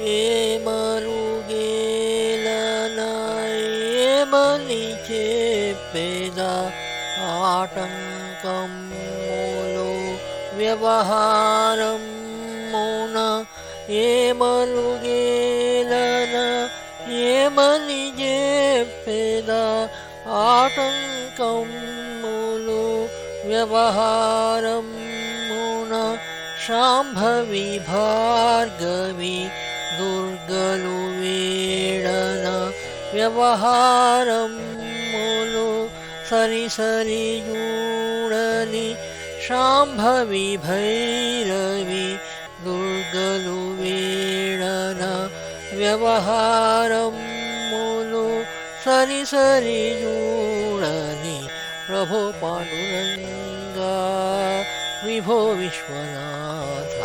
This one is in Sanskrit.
ये मलिजे पेदा आट्कं मोलो व्यवहारं मोना ए मरुगेलना ये मलिजे पेदा आटङ्कं मो लो व्यवहारं मोना शाम्भवी भार्गवि వేడన వ్యవహారములు సరి సరి చూడని శాంభవి భైరవి దుర్గలు వేడన వ్యవహారములు సరి సరి చూడని ప్రభో పాండురంగా విభో విశ్వనాథ